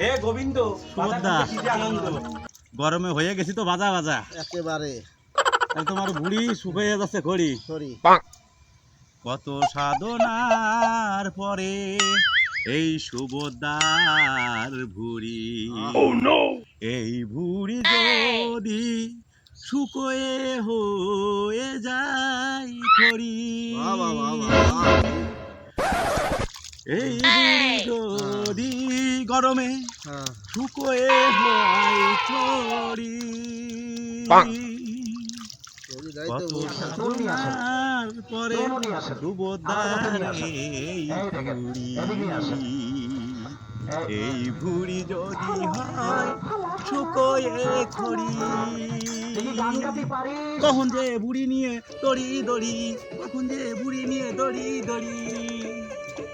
হে গোবিন্দ সুভদ্রা। আনন্দ? গরমে হয়ে গেছি তো বাজা বাজা। একেবারে। তোমার বুড়ি শুকিয়ে যাচ্ছে খড়ি সরি কত সাধনার পরে এই সুভদ্রার ভুড়ি। এই ভুড়ি যদি শুকোয়ে হয়ে যায় খড়ি এই বুড়ি যদি গরমে হ্যাঁ। শুকোয়ে হয়। সাধনার পরে এই ভুড়ি যদি হয় শুকোয়ে খড়ি। কখন যে বুড়ি নিয়ে দড়ি দড়ি কখন যে বুড়ি নিয়ে দড়ি দড়ি।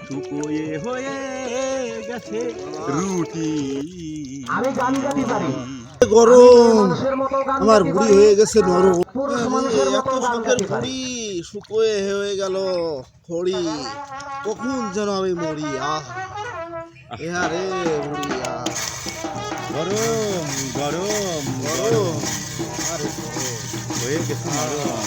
শুকোয়ে হয়ে গেছে রুটি। আমি গান গাইতে পারি। গরম আমার বুড়ি হয়ে গেছে নরম। এত শখের গাইতে শুকোয়ে হয়ে গেল খড়ি কখন যেন আমি মরি আহ। এহা রে বুড়ি আহ গরম গরম গরম। আরে হয়ে গেছে নরম।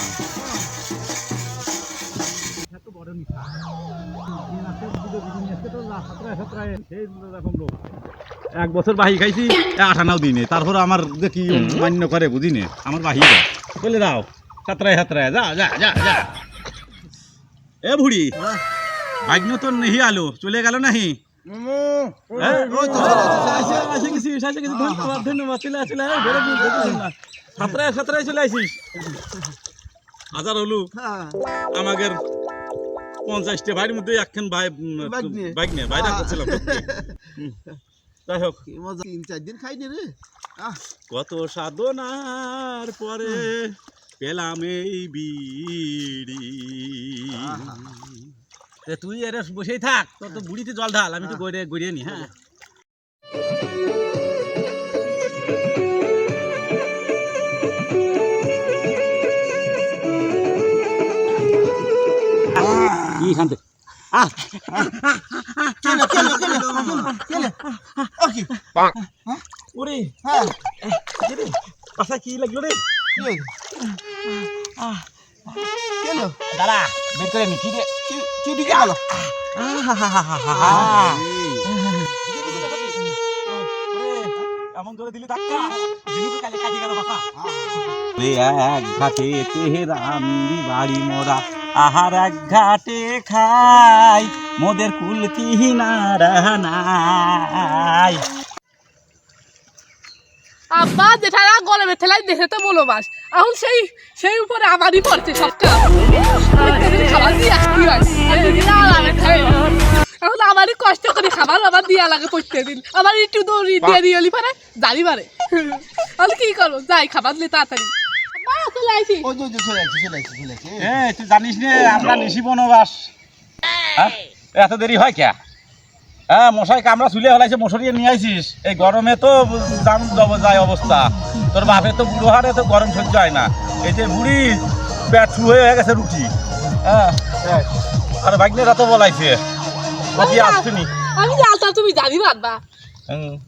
এক বছর বাহি খাইছি আঠানাও দিনে। তারপর আমার কি মান্য করে বুঝি নে আমার বাহি বলে দাও সাতরায় সাতরায় যা যা যা যা। এ বুড়ি ভাগ্য তো নেহি আলো চলে গেল নাহি? হ্যাঁ? ধন্যবাদ ধন্যবাদ চলে আসলে সাতরায় সাতরায় চলে আসিস হাজার হলু। হ্যাঁ, আমাদের পঞ্চাশটা ভাইয়ের মধ্যে একখান ভাই বাইক নিয়ে। বাইরে করছিলাম যাই হোক। মজা তিন চার দিন খাইনি রে। আহ। কত সাধনার পরে পেলাম এই বিড়ি। তুই এর বসেই থাক তোর তো বুড়িতে জল ঢাল আমি তো গড়িয়ে গড়িয়ে নি হ্যাঁ। কি শান্তি আহ কেলে কেলে কেলে কেলে ও কি ওরে হ্যাঁ পাশা কি লাগল রে দাঁড়া বের করে নি কি রে কি দিকে গেল এমন করে দিলি ধাক্কা দিনুকে কালে কাটি গেল বাসা এক ঘাটে তেহরামি বাড়ি মোরা আহার ঘাটে খাই মোদের কুল কিনারা নাই? আব্বা যেটা গরমে ঠেলাই দেখে তো বলো বাস। এখন সেই সেই উপরে আমারই পড়ছে সবটা। খাবার দিয়ে আসতে হয় এদিকে আরামে খাই। এখন আমারই কষ্ট করে খাবার আবার দিয়া লাগে প্রত্যেক দিন আমার একটু দৌড়ি দিয়ে দিয়ে পারে জানি পারে। আমি কি করব যাই খাবার দিলে তাড়াতাড়ি। ওই যে চলে আসছে চলে আসছে চলে আসছে। এ তুই জানিস নে আমরা নিশি বনবাস। হ্যাঁ? এত দেরি হয় কে হ্যাঁ মশাই কামড়া চুলে হলাইছে মশারি নিয়ে আইছিস। এই গরমে তো দাম যায় অবস্থা। তোর বাপে তো বুড়ো হারে তো গরম সহ্য হয় না। এই যে বুড়ি পেট শুরু হয়ে গেছে রুটি। হ্যাঁ? আর ভাগ্নেরা তো বলাইছে। ও কি আসছিনি আমি জানতাম তুমি জানি পারবা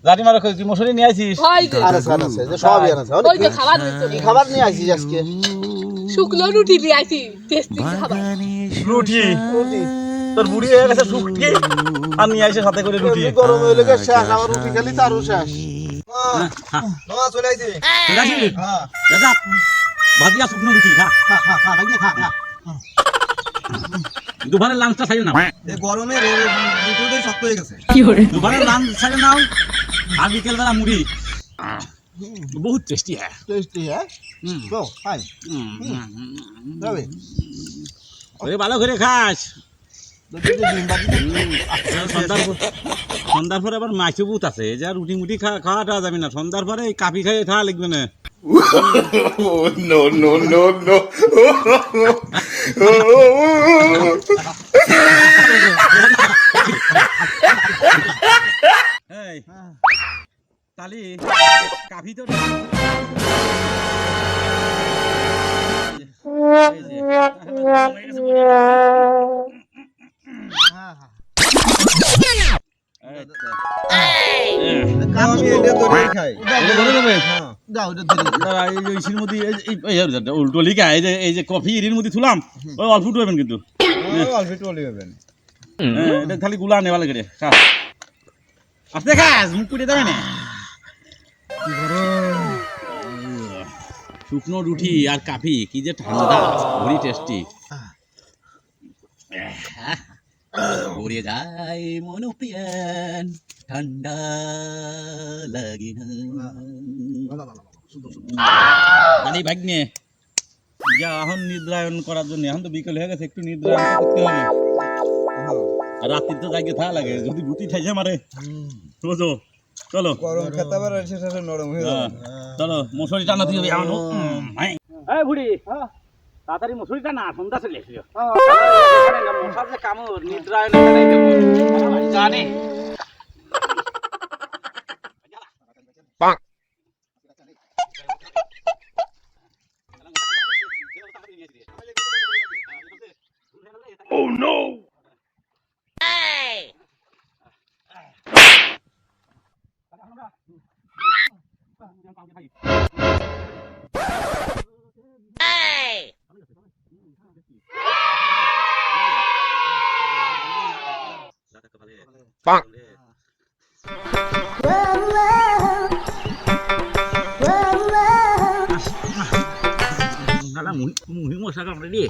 জানি মারো তুই মশারি নিয়ে আইছিস? হয় খাবার দিচ্ছে কি খাবার নিয়ে আসিস আজকে? শুকনো রুটি দিয়ে আইছি টেস্টি খাবার। রুটি? রুটি। তোর বুড়ি হয়ে গেছে শুকটি আর নিয়ে আইছে সাথে করে রুটি। গরম হয়ে শেষ রুটি খেলি তারও শেষ। মা চলে আইছে। হ্যাঁ। দাদা ভাজিয়া শুকনো রুটি খা। খা খা খা খা। দুবারের লাঞ্চটা সাইড নাও এই গরমে দুটোটাই শক্ত হয়ে গেছে। দুবারের লাঞ্চ নাও আর বিকেল বেলা মুড়ি। বহুত টেস্টি হ্যাঁ। টেস্টি হ্যাঁ? তো খাই। যাবে। ওরে ভালো করে খাস। সন্ধ্যার পরে আবার মাছে বুত আছে। এই যা রুটি মুটি খা খাওয়া যাবে না। সন্ধ্যার পরে এই কাপি খাইয়ে খাওয়া লাগবে না। No, no, no, no. এই তালি কাপি তো তো। আমি এটা ধরে খাই এই ইসির মধ্যে উল্টো লিখা এই যে এই যে কফি এর মধ্যে থুলাম ওই অল্প কিন্তু। অল্প একটু হবেন হ্যাঁ, এটা খালি গুলা নেওয়া লাগে খা। আপনি খাস মুখ পুড়ে দেবে না। শুকনো রুটি আর কাফি কি যে ঠান্ডা ভরি টেস্টি। ঘুরে যায় মন প্রিয়ান ঠান্ডা লাগে না আরে ভাগ্নে যা এখন নিদ্রায়ন করার জন্য এখন তো বিকেল হয়ে গেছে একটু নিদ্রায়ন করতে হবে রাত্রি তো জাগে থাকা লাগে যদি গুটি ঠাইছে মারে বুঝো চলো গরম খেতে পারে শেষে নরম হয়ে হ্যাঁ, চলো মশুরি টানা দিয়ে হবে এই বুড়ি তাড়াতাড়ি মশুরি টানা সন্ধ্যা চলে এসেছিল মশার যে কামড় নিদ্রায়ন জানে। Nala mui mui mo sa kam ready.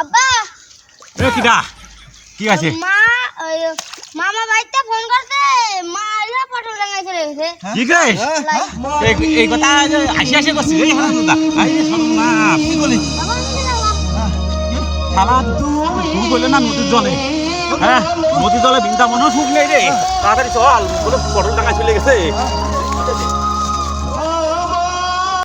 আব্বা। এ কিডা কি আছে? মা ওই মামা বাড়িতে ফোন করতে মা এলো পটল ডাঙায় চলে কি কইস এই এই কথা যে হাসি হাসি করছিস এই হারামজাদা আই সর্বনাশ কি বলি তখন আমি দিলাম, শালা তু তুই কইলে না নদীর জলে। হ্যাঁ বিন্দা জলে হয় সুখ নেই রে। তাড়াতাড়ি চল বলে পটল টাকা চলে গেছে।